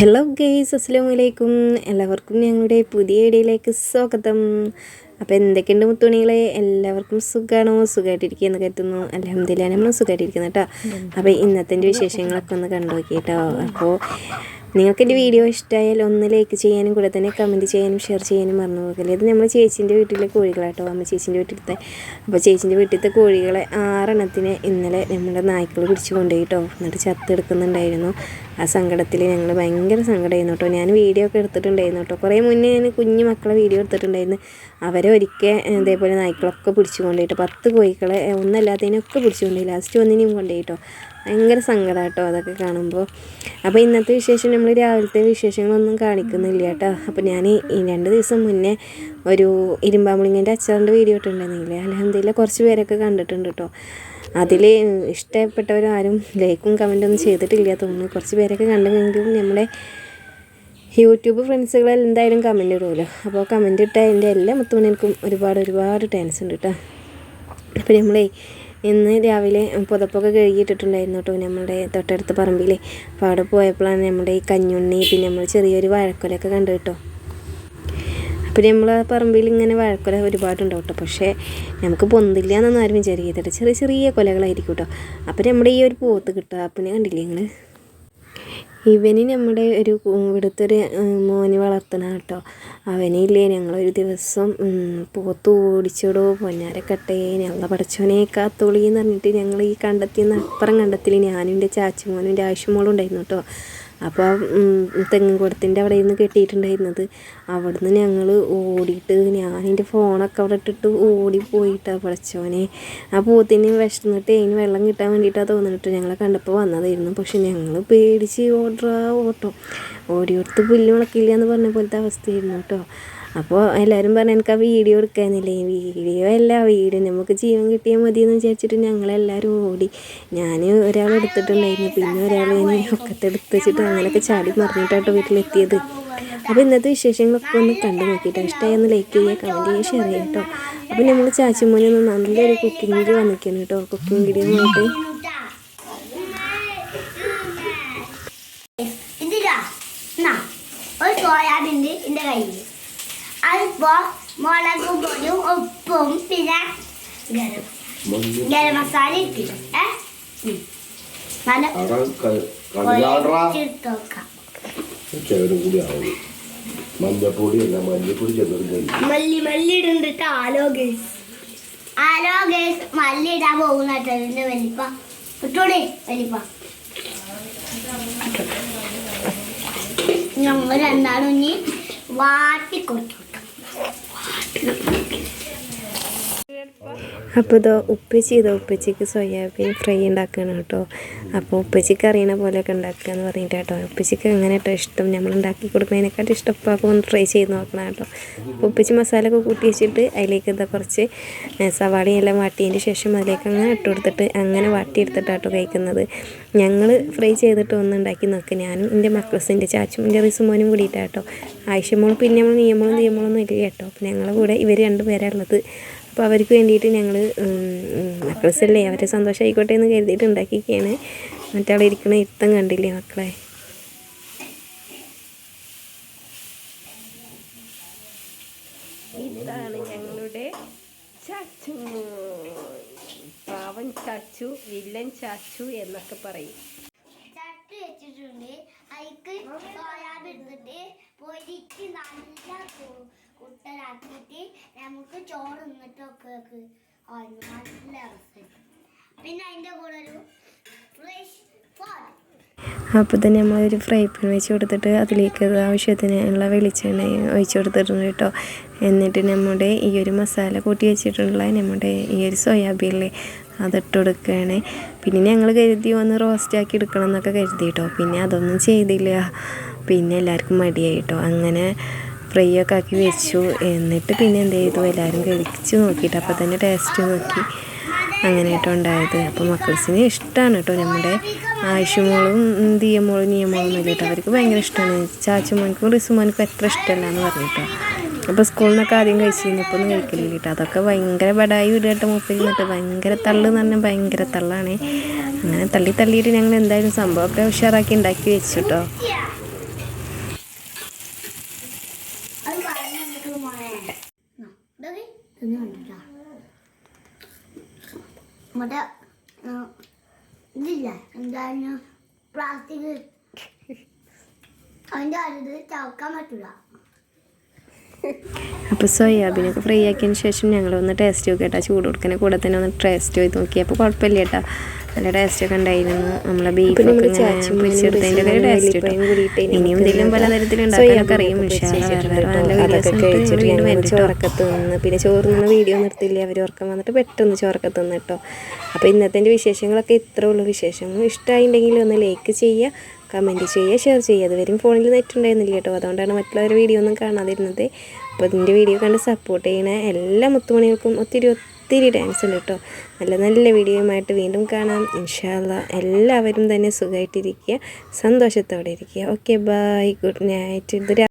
Hello guys അസ്സാം വലൈക്കും എല്ലാവർക്കും ഞങ്ങളുടെ പുതിയ ഇടയിലേക്ക് സ്വാഗതം. അപ്പോൾ എന്തൊക്കെയുണ്ട് മുത്തുണികളെ എല്ലാവർക്കും സുഖമാണോ സുഖമായിട്ടിരിക്കുകയെന്ന് കരുതുന്നു. അലഹമ്മദില്ല നമ്മൾ സുഖമായിട്ടിരിക്കുന്നു കേട്ടോ. അപ്പോൾ ഇന്നത്തെ വിശേഷങ്ങളൊക്കെ ഒന്ന് കണ്ടു നോക്കി കേട്ടോ അപ്പോൾ നിങ്ങൾക്ക് എന്റെ വീഡിയോ ഇഷ്ടമായാൽ ഒന്ന് ലൈക്ക് ചെയ്യാനും കൂടെ തന്നെ കമന്റ് ചെയ്യാനും ഷെയർ ചെയ്യാനും മറന്നു പോകല്ലേ? ഇത് നമ്മൾ ചേച്ചീന്റെ വീട്ടിലെ കോഴികളാട്ടോ അമ്മ ചേച്ചീന്റെ വീട്ടിലത്തെ. അപ്പോൾ ചേച്ചീന്റെ വീട്ടിലത്തെ കോഴികളെ ആറെണ്ണത്തിന് ഇന്നലെ നമ്മുടെ നായ്ക്കൾ പിടിച്ചു കൊണ്ടുപോയി കേട്ടോ എന്നിട്ട് ചത്തെടുക്കുന്നുണ്ടായിരുന്നു ആ സങ്കടത്തിൽ ഞങ്ങൾ ഭയങ്കര സങ്കടമായിരുന്നു കേട്ടോ ഞാൻ വീഡിയോ ഒക്കെ എടുത്തിട്ടുണ്ടായിരുന്നു കേട്ടോ കുറേ മുന്നേ ഞാൻ കുഞ്ഞു മക്കളെ വീഡിയോ എടുത്തിട്ടുണ്ടായിരുന്നു. അവരെ ഒരിക്കൽ ഇതേപോലെ നായ്ക്കളൊക്കെ പിടിച്ചു കൊണ്ടുപോയിട്ട് പത്ത് കോഴികളെ ഒന്നല്ലാത്തതിനൊക്കെ പിടിച്ചു കൊണ്ടുപോയി. ലാസ്റ്റ് ഒന്നിനെയും കൊണ്ടുപോയി കേട്ടോ ഭയങ്കര സങ്കടം കേട്ടോ അതൊക്കെ കാണുമ്പോൾ അപ്പോൾ ഇന്നത്തെ വിശേഷം നമ്മൾ രാവിലത്തെ വിശേഷങ്ങളൊന്നും കാണിക്കുന്നില്ല കേട്ടോ അപ്പോൾ ഞാൻ ഈ രണ്ട് ദിവസം മുന്നേ ഒരു ഇരുമ്പാമ്പുളിങ്ങന്റെ അച്ചാറിന്റെ വീഡിയോ ഇട്ടുണ്ടായിരുന്നില്ലേ അലഹമ്മദില്ല കുറച്ച് പേരൊക്കെ കണ്ടിട്ടുണ്ട് കേട്ടോ അതിൽ ഇഷ്ടപ്പെട്ടവരാരും ലൈക്കും കമന്റും ഒന്നും ചെയ്തിട്ടില്ല തോന്നുന്നു. കുറച്ച് പേരൊക്കെ കണ്ടെങ്കിലും നമ്മുടെ യൂട്യൂബ് ഫ്രണ്ട്സുകൾ എന്തായാലും കമന്റ് ഇടുമല്ലോ അപ്പോൾ കമന്റ് ഇട്ട എന്റെ എല്ലാ മുത്തുമണിക്കും ഒരുപാട് ഒരുപാട് ടെൻസ് ഉണ്ട് കേട്ടോ അപ്പോൾ നമ്മളെ ഇന്ന് രാവിലെ പുതപ്പൊക്കെ കഴുകിയിട്ടിട്ടുണ്ടായിരുന്നു കേട്ടോ നമ്മുടെ തൊട്ടടുത്ത പറമ്പിൽ അപ്പോൾ അവിടെ പോയപ്പോഴാണ് നമ്മുടെ ഈ കഞ്ഞുണ്ണി പിന്നെ നമ്മൾ ചെറിയൊരു വാഴക്കൊലയൊക്കെ കണ്ടു കേട്ടോ. അപ്പോൾ നമ്മൾ പറമ്പിൽ ഇങ്ങനെ വാഴക്കൊല ഒരുപാടുണ്ടാവും കേട്ടോ. പക്ഷേ നമുക്ക് പൊന്തില്ല എന്നൊന്നും ആരും വിചാരിക്കത്തില്ല ചെറിയ ചെറിയ കൊലകളായിരിക്കും കേട്ടോ. അപ്പോൾ നമ്മുടെ ഈ ഒരു പോത്ത് കിട്ടുക അപ്പം കണ്ടില്ലേ നിങ്ങൾ ഇവന് നമ്മുടെ ഒരു ഇവിടുത്തെ ഒരു മോന് വളർത്തണ കേട്ടോ. അവനില്ലേ ഞങ്ങളൊരു ദിവസം പോത്ത് ഓടിച്ചോടോ പൊന്നാരക്കട്ടെ ഞങ്ങളെ പഠിച്ചോനെ കാത്തോളി എന്ന് പറഞ്ഞിട്ട് ഞങ്ങൾ ഈ കണ്ടെത്തിയെന്ന് അപ്പുറം കണ്ടെത്തിൽ ഞാനും എന്റെ ചാച്ചിമോനും എന്റെ ആവശ്യമോളും ഉണ്ടായിരുന്നു കേട്ടോ. അപ്പോൾ തെങ്ങിൻകുടത്തിന്റെ അവിടെ നിന്ന് കെട്ടിയിട്ടുണ്ടായിരുന്നത്. അവിടുന്ന് ഞങ്ങൾ ഓടിയിട്ട് ഞാൻ എന്റെ ഫോണൊക്കെ അവിടെ ഇട്ടിട്ട് ഓടിപ്പോയിട്ടാണ് പഠിച്ചോനെ ആ പൂത്തിന് വിശന്നിട്ട് അതിന് വെള്ളം കിട്ടാൻ വേണ്ടിയിട്ടാണ് തോന്നിട്ട് ഞങ്ങളെ കണ്ടപ്പോൾ വന്നതായിരുന്നു. പക്ഷെ ഞങ്ങൾ പേടിച്ച് ഓടുക ഓട്ടോ. ഓടിയോടത്ത് പുല്ല് മുളക്കില്ല എന്ന് പറഞ്ഞ പോലത്തെ അവസ്ഥയായിരുന്നു കേട്ടോ. അപ്പോൾ എല്ലാവരും പറഞ്ഞു എനിക്ക് ആ വീഡിയോ എടുക്കാനില്ലേ? വീഡിയോ അല്ല വീഡിയോ നമുക്ക് ജീവൻ കിട്ടിയാൽ മതി എന്ന് വിചാരിച്ചിട്ട് ഞങ്ങളെല്ലാവരും ഓടി. ഞാൻ ഒരാൾ എടുത്തിട്ടുണ്ടായിരുന്നു പിന്നെ ഒരാൾ ഇനി ഒക്കത്തെ എടുത്ത് വെച്ചിട്ട് അങ്ങനെയൊക്കെ ചാടി മറിഞ്ഞിട്ടാട്ടോ വീട്ടിലെത്തിയത്. അപ്പോൾ ഇന്നത്തെ വിശേഷങ്ങളൊക്കെ ഒന്ന് കണ്ടു നോക്കിയിട്ട് ഇഷ്ടമായി ലൈക്ക് ചെയ്യുക കമന്റ് ചെയ്യുക ഷെയർ ചെയ്യുക കേട്ടോ അപ്പോൾ നമ്മൾ ചാച്ചിമോനെ ഒന്ന് നല്ലൊരു കുക്കിംഗ് വീഡിയോ വന്നിരിക്കുന്നു കേട്ടോ കുക്കിംഗ് വീഡിയോ നോക്കി ഒരു സോയാബീന്റെ എന്റെ കയ്യിൽ അതിപ്പോൾ മുളക് പൊടിയും ഉപ്പും പിന്നെ ഗരം ഗരം മസാല. നല്ല മഞ്ഞപ്പൊടി അല്ല മല്ലി മല്ലി ഇടുന്നിട്ട് ആലോ ഗേസ് ആലോ ഗേസ് മല്ലി ഇടാൻ പോകുന്ന കേട്ടോ ഇതിന്റെ വലിപ്പ. ഇട്ടോടെ വലിപ്പ. ഞങ്ങൾ എന്താണ് ഇനി വാട്ടി Miren, miren. അപ്പോൾ ഇതോ ഉപ്പച്ചി ഇതോ ഉപ്പച്ചിക്ക് സോയാബീൻ ഫ്രൈ ഉണ്ടാക്കുകയാണ് കേട്ടോ. അപ്പോൾ ഉപ്പച്ചിക്ക് അറിയണ പോലെയൊക്കെ ഉണ്ടാക്കുക എന്ന് പറഞ്ഞിട്ട് കേട്ടോ. ഉപ്പച്ചിക്ക് എങ്ങനെ കേട്ടോ ഇഷ്ടം. നമ്മൾ ഉണ്ടാക്കി കൊടുക്കുന്നതിനെക്കാട്ടും ഇഷ്ടപ്പാക്കും ഒന്ന് ട്രൈ ചെയ്ത് നോക്കണം കേട്ടോ. ഉപ്പച്ചി മസാല ഒക്കെ കൂട്ടി വെച്ചിട്ട് അതിലേക്ക് എന്താ കുറച്ച് സവാളയും വാട്ടിയതിന്റെ ശേഷം അതിലേക്ക് അങ്ങനെ ഇട്ട് കൊടുത്തിട്ട് അങ്ങനെ വാട്ടിയെടുത്തിട്ട് കേട്ടോ കഴിക്കുന്നത്. ഞങ്ങൾ ഫ്രൈ ചെയ്തിട്ട് ഒന്ന് ഉണ്ടാക്കി നോക്കുക ഞാനും എന്റെ മക്കൾസിന്റെ ചാച്ചും എന്റെ റിസുമോനും കൂടിയിട്ടാണ് കേട്ടോ. ആവശ്യമോളും പിന്നെ നമ്മൾ നിയമങ്ങളും നിയമങ്ങളൊന്നും ഇല്ല കേട്ടോ. അപ്പോൾ ഞങ്ങളുടെ കൂടെ ഇവർ രണ്ട് പേരാണ് ഉള്ളത്. അപ്പോൾ അവർക്ക് വേണ്ടിയിട്ട് ഞങ്ങൾ മക്കൾസല്ലേ അവരെ സന്തോഷമായിക്കോട്ടെ എന്ന് കരുതിയിട്ട് ഉണ്ടാക്കിയൊക്കെയാണ് മറ്റാളെ ഇരിക്കുന്ന ഇരുത്തം കണ്ടില്ലേ മക്കളെ? ഇതാണ് ഞങ്ങളുടെ ചാച്ചു. പാവൻ ചാച്ചു വില്ലൻ ചാച്ചു എന്നൊക്കെ പറയും. ചാച്ചു വെച്ചിട്ടുണ്ട്. അതിക്ക് സോയാബീൻ ഇട്ടിട്ട് പൊരിച്ച് നല്ല കു- കുട്ടലാക്കിയിട്ട് നമുക്ക് ചോറ് നിന്നിട്ടൊക്കെ നല്ല അവസ്ഥ പിന്നെ അതിന്റെ കൂടെ ഒരു ഫ്രഷ് അപ്പോൾ തന്നെ നമ്മളൊരു ഫ്രൈ പാൻ വെച്ച് കൊടുത്തിട്ട് അതിലേക്ക് ആവശ്യത്തിന് ഉള്ള വെളിച്ചെണ്ണ ഒഴിച്ചു കൊടുത്തിട്ടുണ്ട് കേട്ടോ. എന്നിട്ട് നമ്മുടെ ഈ ഒരു മസാല കൂട്ടി വെച്ചിട്ടുള്ള നമ്മുടെ ഈ ഒരു സോയാബീനിലെ അതിട്ട് കൊടുക്കുകയാണ്. പിന്നെ ഞങ്ങൾ കരുതി ഒന്ന് റോസ്റ്റ് ആക്കി എടുക്കണം എന്നൊക്കെ കരുതി കേട്ടോ. പിന്നെ അതൊന്നും ചെയ്തില്ല. പിന്നെ എല്ലാവർക്കും മടിയായി കേട്ടോ. അങ്ങനെ ഫ്രൈ ഒക്കെ ആക്കി വെച്ചു. എന്നിട്ട് പിന്നെ എന്ത് ചെയ്തു? എല്ലാവരും കഴിച്ചു നോക്കിയിട്ട്. അപ്പോൾ തന്നെ ടേസ്റ്റ് നോക്കി അങ്ങനെ കേട്ടോ ഉണ്ടായത്. അപ്പോൾ മക്കൾസിന് ഇഷ്ടമാണ് കേട്ടോ. നമ്മുടെ ആയുഷുമോളും ദിയമോളും നിയമോളും കേട്ടോ. അവർക്ക് ഭയങ്കര ഇഷ്ടമാണ് ചാച്ചുമോനിക്കും റിസുമോനിക്കും എത്ര ഇഷ്ടമല്ല എന്ന് പറഞ്ഞിട്ടോ. അപ്പോൾ സ്കൂളിൽ നിന്നൊക്കെ ആദ്യം കഴിച്ചിരുന്നു. ഇപ്പോൾ ഒന്നും കഴിക്കില്ല കേട്ടോ. അതൊക്കെ ഭയങ്കര ബടായി വിടേട്ട മൂപ്പിൽ നിന്നിട്ട് ഭയങ്കര തള്ള് എന്ന് പറഞ്ഞാൽ ഭയങ്കര തള്ളാണ്. അങ്ങനെ തള്ളി തള്ളിയിട്ട് ഞങ്ങൾ എന്തായാലും സംഭവമൊക്കെ ഉഷാറാക്കി ഉണ്ടാക്കി വെച്ചു കേട്ടോ. എന്ന് കണ്ടിട്ടാ മറ്റേ ഇതില്ല? എന്താണ് പ്ലാസ്റ്റിക് അതിന്റെ അടുത്ത് ചവക്കാൻ പറ്റില്ല അപ്പോൾ സോയാബീനൊക്കെ ഫ്രീ ആക്കിയതിന് ശേഷം ഞങ്ങളൊന്ന് ടേസ്റ്റ് നോക്കി കേട്ടോ ചൂട് കൊടുക്കുന്ന കൂടെ തന്നെ ഒന്ന് ടേസ്റ്റ് ചെയ്ത് നോക്കി. അപ്പോൾ കുഴപ്പമില്ല കേട്ടോ. നല്ല ടേസ്റ്റ് ഒക്കെ ഉണ്ടായിരുന്നു. നമ്മളെ ബീഫ് പൊരിച്ചെടുത്തതിന്റെ ഒക്കെ ടേസ്റ്റ് കിട്ടും. ഇനിയും ഇതിലും പലതരത്തിൽ ഉണ്ടാക്കാനൊക്കെ അറിയും. പക്ഷേ വേറെ വേറെ നല്ല വീഡിയോസ് വീണ്ടും വരും പിന്നെ ചോറ് നിന്ന് വീഡിയോ നിർത്തില്ല അവർ ഉറക്കം വന്നിട്ട് പെട്ടെന്ന് ചോറൊക്കെ തിന്ന് കേട്ടോ. അപ്പോൾ ഇന്നത്തെ വിശേഷങ്ങളൊക്കെ ഇത്രേ ഉള്ളൂ. വിശേഷങ്ങൾ ഇഷ്ടമായിട്ടുണ്ടെങ്കിൽ ഒന്ന് ലൈക്ക് ചെയ്യുക കമന്റ് ചെയ്യുക ഷെയർ ചെയ്യുക. അതുവരെയും ഫോണിൽ നെറ്റ് ഉണ്ടായിരുന്നില്ല കേട്ടോ. അതുകൊണ്ടാണ് മറ്റുള്ളവരുടെ വീഡിയോ ഒന്നും കാണാതിരുന്നത്. അപ്പോൾ ഇതിന്റെ വീഡിയോ കണ്ട് സപ്പോർട്ട് ചെയ്യണ എല്ലാ മുത്തുമണികൾക്കും ഒത്തിരി ഒത്തിരി ഡാൻസ് ഉണ്ട് കേട്ടോ നല്ല നല്ല വീഡിയോയുമായിട്ട് വീണ്ടും കാണാം. ഇൻഷാല്ല എല്ലാവരും തന്നെ സുഖമായിട്ടിരിക്കുക സന്തോഷത്തോടെ ഇരിക്കുക. ഓക്കെ ബൈ ഗുഡ് നൈറ്റ് ഇത്